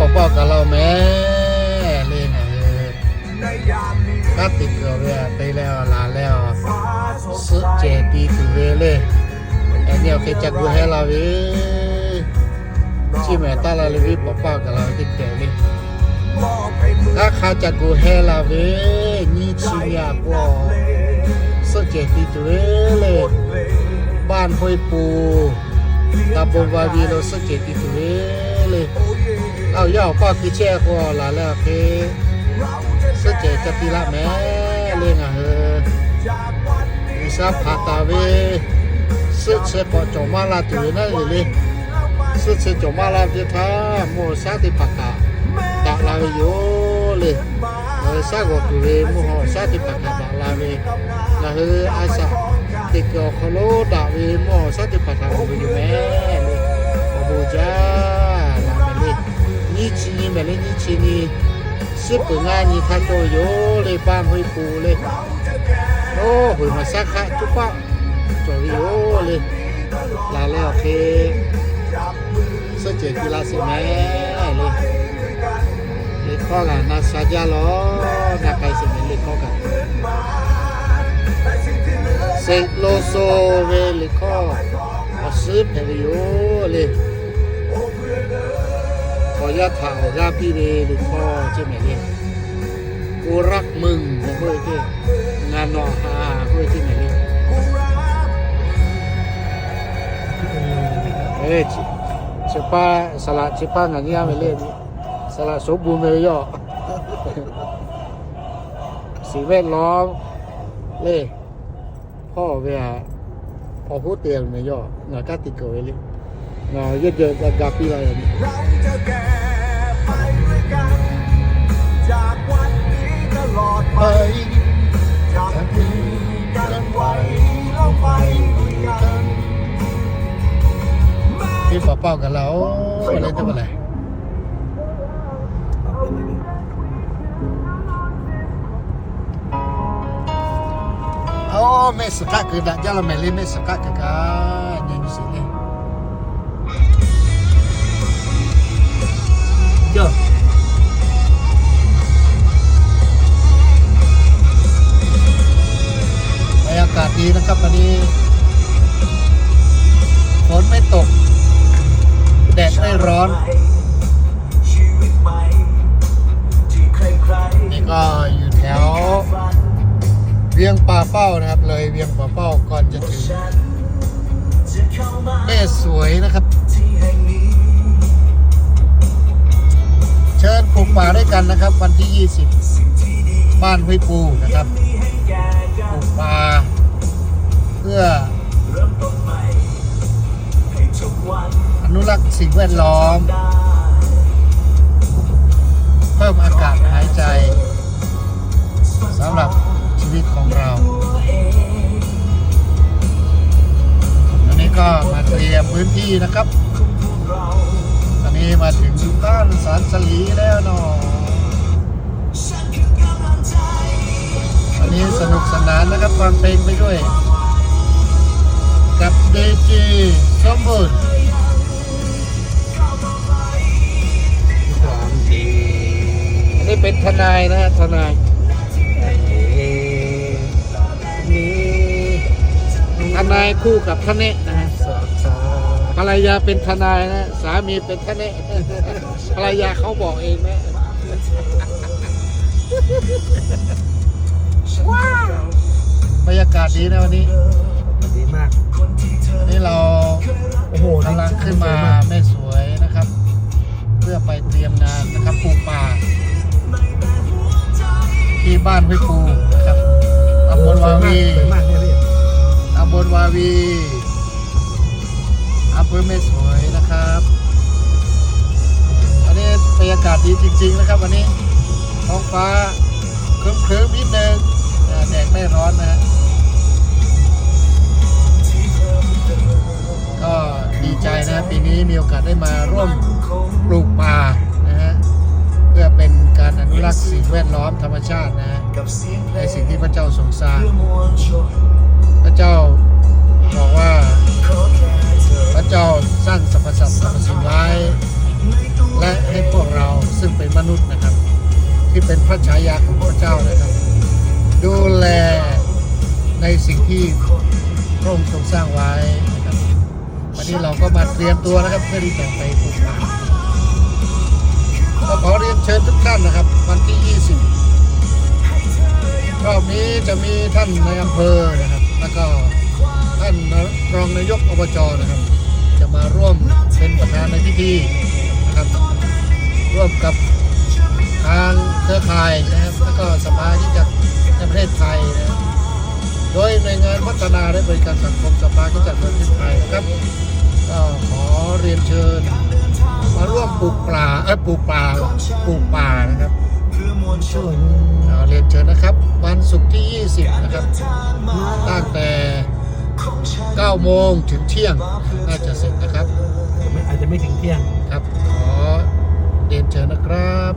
ปอปอกับเราแม่เล่นเออก็ติดเกลือเวียไปแล้วลาแล้วสุดเจดีตัวเวเลยไอ้เนี่ยเคจักกูให้เราเว้ยชิแม่ตาเราเลยวิปอปอกับเราติดเกลือเลยถ้าเขาจักกูให้เราเว้ยนี่ชิยาปอสุดเจดีตัวเวเลยบ้านห้วยปูตำบลวาวีโราสเกตติตุเวเลย เอาย่อป้าคือแช่คอลาแล้วเคสเกตจะตีละแม่เลยงอะเฮอวิสาพาตาเวสึเชปอจอมาลาตุเวนั่นเลยเลยสึเชจอมาลาเจทาโมซาติปากาตะลาเวโยเลยเออซากตุเวโมหซาติปากาตะลาเวนะเฮออาซาติกอคโลดาเวมอสัตปะทาโอเวแม่ นี่ชีนี่เมเลยนี่ชีนี่สิปงานนี่ทันโตโยเลยบ้านห้วยปูเลยโอ้หุยมาสักขะจุปะจอวิโยเลยลาแล้วเค สเจกีฬาสิแม่เลยกันนาซาจาลอนาไกสิเมเลยข้อกันเซโลโซเวลิคออซึเพริโอพ่อใช่ไหมเนี่ยกูรักมึงนะเฮ้ยที่งานนอฮาเฮ้ยที่ไหนเนี่ยเอ้ยจิเชป้าสละเชป้างานนี้ไม่เล่นสละสมบูรณ์เลยย่อสิ่งแวดล้อมเล่พ่อเวลาพอพูดเตียงไม่ย่องากาติเกยเลยงาเยอะเย อะกากาปีอะไรนี่เราจะแก่ไปด้วยกัน จากวันนี้ตลอดไปจากนี้กันไว้เราไปด้วยกันพี่ป้าเป้ากันแล้วอะไรตัวอะไรโอ้ไม่สกัดคือดักจ้าเราไม่เล่นไม่สกัดกัน ดีนะครับวันนี้ฝนไม่ตก แดดไม่ร้อน นี่ก็อยู่แถว เวียงป่าเป้านะครับ เลยเวียงป่าเป้าก่อนจะถึงเมาแม่สวยนะครับ เชิญปลูกป่าด้วยกันนะครับ วันที่สิ่งที่ดี20 บ้านห้วยปูนะครับมีให้แก่กัปลูกป่า เพื่อนอนุรักษ์สิ่งแวดล้อม เพิ่มอากาศหายใจสำหรับชีวิตของเราตัวเองอันนี้ก็มาเตรียมพื้นที่นะครับ ตอนนี้มาถึงบ้านสารสลีแล้วเนาะอันนี้สนุกสนานนะครับฟังเพลงไปด้วย กับเดจีสมบูรณ์อันนี้เป็นทนายนะฮะทนายนี่ทนายคู่กับทนเนะนะฮะภรรยาเป็นทนายนะสามีเป็นทนเนะภรรยาเขาบอกเองนะบรรยากาศดีนะวันนี้ดีมาก บ้านห้วยปูนะครับตำบลวาวีสวยมากเนี่ยพี่ตำบลวาวีอำเภอแม่สวยนะครับอันนี้บรรยากาศดีจริง ๆ นะครับ วันนี้ท้องฟ้าครึ้มๆนิดนึงแต่แดดไม่ร้อนนะฮะก็ดีใจนะปีนี้มีโอกาสได้มาร่วมปลูกป่า การอนุรักษ์สิ่งแวดล้อมธรรมชาตินะฮะกับเสียงเพลในงสิ่งที่พระเจ้าทรงสร้างเพื่อมวลชนพระเจ้าบอกว่าขอแค่เธอพระเจ้าสร้างสรรพสัตว์สรรพสิ่งไว้ในตัวและให้พวกเราพระฉายาของพระเจ้านะครับ ดูแลในสิ่งที่พระองค์ทรงสร้างไว้นะครับวันนี้เราก็มาเตรียมตัวนะครับเพื่อที่จะไปปลูกป่า ก็ขอเรียนเชิญทุกท่านนะครับ วันที่ 20 รอบนี้จะมีท่านในอำเภอนะครับ แล้วก็ท่านรองนายกอบจนะครับ จะมาร่วมเป็นประธานในพิธีนะครับ ร่วมกับทางเครือข่ายนะครับ แล้วก็สภาที่จัดในประเทศไทยนะครับโดยหน่วยงานพัฒนาและบริการสังคมสภาที่จัดประเทศไทย อ้ยปลูกป่าปลูกป่านะครับช่วยเอาเรียนเชิญนะครับ วันศุกร์ที่ 20 นะครับ ตั้งแต่ 9 โมงถึงเที่ยง น่าจะเสร็จนะครับไม่อาจจะไม่ถึงเที่ยงครับ ขอเรียนเชิญนะครับ